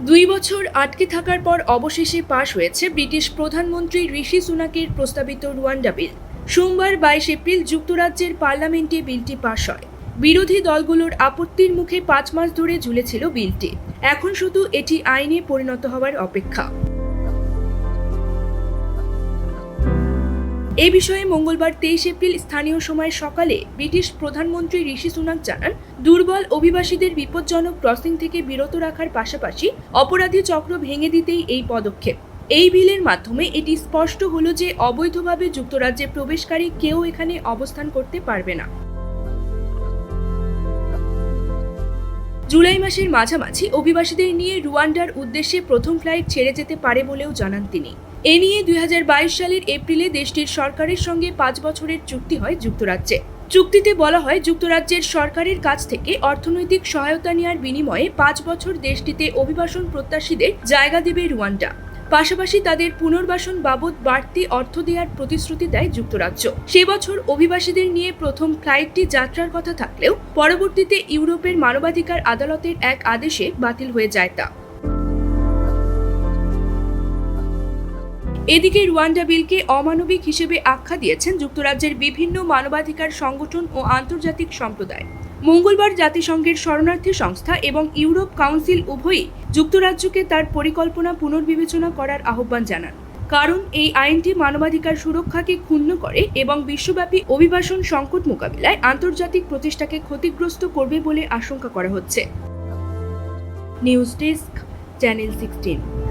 দুই বছর আটকে থাকার পর অবশেষে পাশ হয়েছে ব্রিটিশ প্রধানমন্ত্রী ঋষি সুনাকের প্রস্তাবিত রুয়ান্ডা বিল। সোমবার বাইশ এপ্রিল যুক্তরাজ্যের পার্লামেন্টে বিলটি পাশ হয়। বিরোধী দলগুলোর আপত্তির মুখে পাঁচ মাস ধরে ঝুলেছিল বিলটি। এখন শুধু এটি আইনে পরিণত হওয়ার অপেক্ষা। এ বিষয়ে মঙ্গলবার তেইশ এপ্রিল স্থানীয় সময় সকালে ব্রিটিশ প্রধানমন্ত্রী ঋষি সুনাক জানান, দুর্বল অভিবাসীদের বিপজ্জনক ক্রসিং থেকে বিরত রাখার পাশাপাশি অপরাধী চক্র ভেঙে দিতেই এই পদক্ষেপ। এই বিলের মাধ্যমে এটি স্পষ্ট হলো যে অবৈধভাবে যুক্তরাজ্যে প্রবেশকারী কেউ এখানে অবস্থান করতে পারবে না। জুলাই মাসের মাঝামাঝি অভিবাসীদের নিয়ে রুয়ান্ডার উদ্দেশ্যে প্রথম ফ্লাইট ছেড়ে যেতে পারে বলেও জানান তিনি। এ নিয়ে দুই হাজার বাইশ সালের এপ্রিলে দেশটির সরকারের সঙ্গে পাঁচ বছরের চুক্তি হয় যুক্তরাজ্যে। চুক্তিতে বলা হয়, যুক্তরাজ্যের সরকারের কাছ থেকে অর্থনৈতিক সহায়তা নেওয়ার বিনিময়ে পাঁচ বছর দেশটিতে অভিবাসন প্রত্যাশীদের জায়গা দেবে রুয়ান্ডা। পাশাপাশি তাদের পুনর্বাসন বাবদ বাড়তি অর্থ দেওয়ার প্রতিশ্রুতি দেয় যুক্তরাজ্য। সে বছর অভিবাসীদের নিয়ে প্রথম ফ্লাইটটি যাত্রার কথা থাকলেও পরবর্তীতে ইউরোপের মানবাধিকার আদালতের এক আদেশে বাতিল হয়ে যায় তা। এদিকে রুয়ান্ডা বিলকে অমানবিক হিসেবে আখ্যা দিয়েছেন যুক্তরাজ্যের বিভিন্ন মানবাধিকার সংগঠন ও আন্তর্জাতিক সম্প্রদায়। মঙ্গলবার জাতিসংঘের শরণার্থী সংস্থা এবং ইউরোপ কাউন্সিল উভয়ই যুক্তরাজ্যকে তার পরিকল্পনা পুনর্বিবেচনা করার আহ্বান জানান। কারণ এই আইনটি মানবাধিকার সুরক্ষাকে ক্ষুণ্ণ করে এবং বিশ্বব্যাপী অভিবাসন সংকট মোকাবিলায় আন্তর্জাতিক প্রচেষ্টাকে ক্ষতিগ্রস্ত করবে বলে আশঙ্কা করা হচ্ছে। News desk, channel sixteen.